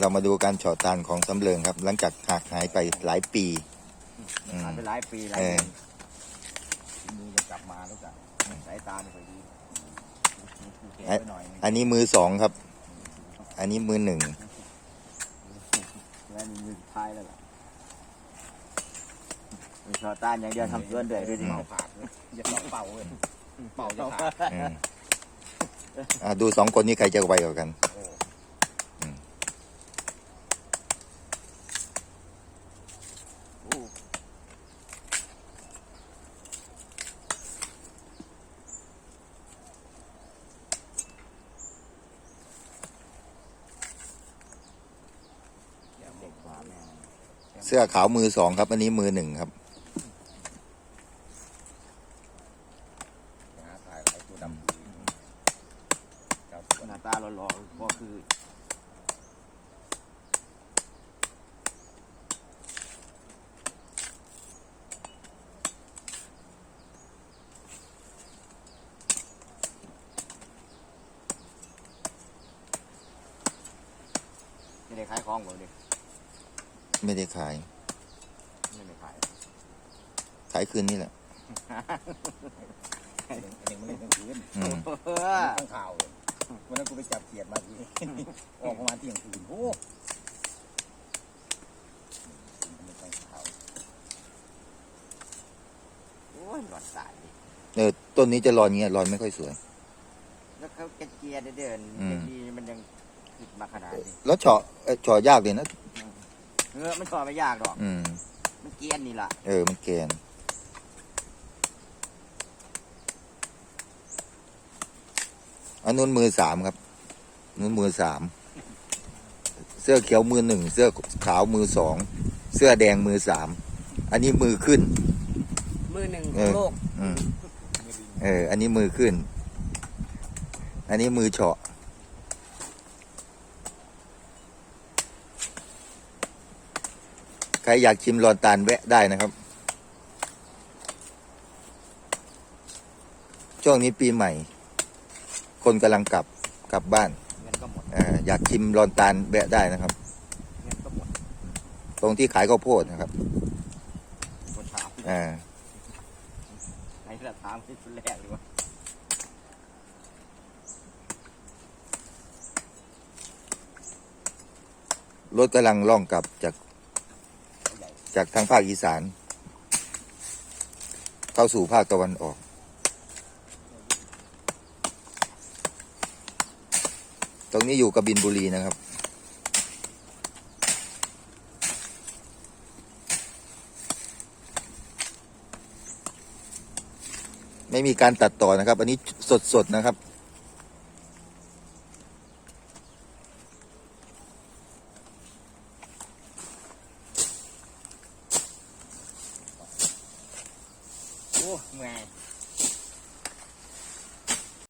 เรามาดูการเฉาะตาลของสำเริงครับ หลังจากห่างหายไปหลายปี อืม ผ่านไปหลายปีหลายเออเดือนมือจะกลับมาแล้วจ้ะสายตาไม่ค่อยดีแก่ไปหน่อยนึงอันนี้มือสองครับ อันนี้มือหนึ่งแล้วมีมือสุดท้ายแล้วล่ะมีชอต้านอย่างเดียวทำเกินด้วยด้วยดิเป่าขาดเลยอย่าเป่าเป่าเลยเป่าจะขาดอืมอะดูสองคนนี้ใครจะไวกว่ากัน โอ้โอ้ อย่า เด็ เด็ ก ก กว่าแม่ เสื้อขาวมือสองครับ อันนี้มือหนึ่งครับหาถ่าดำครับหน้าตาหล่อๆก็คือไม่ได้ขายของผมดิ ไม่ได้ขาย ไม่ได้ขายขายคืนนี่แหละไอ้หนึ่งไอ้หนึ่งมันเล่นกลางคืนอืมเออข้างข่าวเลยวันนั้นกูไปจับเขียดมาทีออกประมาณเที่ยงคืนโอ้มันเป็นข่าวโอ้ยหลอดสายดิเออต้นนี้จะรอนเงี้ยรอนไม่ค่อยสวย แล้วเขาแกเจียร์เดินอืมดีมันยังขึ้นมาขนาดนี้แล้วเฉาะเอ่อเฉาะยากเลยนะ เออมันต่อไม่ยากหรอก อืม มันเกรียนนี่ล่ะเออ มันแกนอันนู้นมือสามครับนู้นมือสาม เสื้อเขียวมือหนึ่ง เสื้อขาวมือสอง เสื้อแดงมือสาม อันนี้มือขึ้น มือหนึ่งเออ โลก อืม เออ อันนี้มือขึ้น อันนี้มือเฉาะ ใค รอยากชิมรอนตาลแวะได้นะครับ ช่วงนี้ปีใหม่ คนกำลังกลับกลับบ้านเงินก็หมดเอออยากชิมรอนตาลแวะได้นะครับเงินก็หมดตรงที่ขายข้าวโพดนะครับคนถามอ่าใครละถามที่คนแรกเลยวะรถกำลังล่องกลับจากใหญ่ จากทางภาคอีสาน เข้าสู่ภาคตะวันออก ตรงนี้อยู่กับบินบุรีนะครับ ไม่มีการตัดต่อนะครับ อันนี้สดๆนะครับ อ้เมื่อย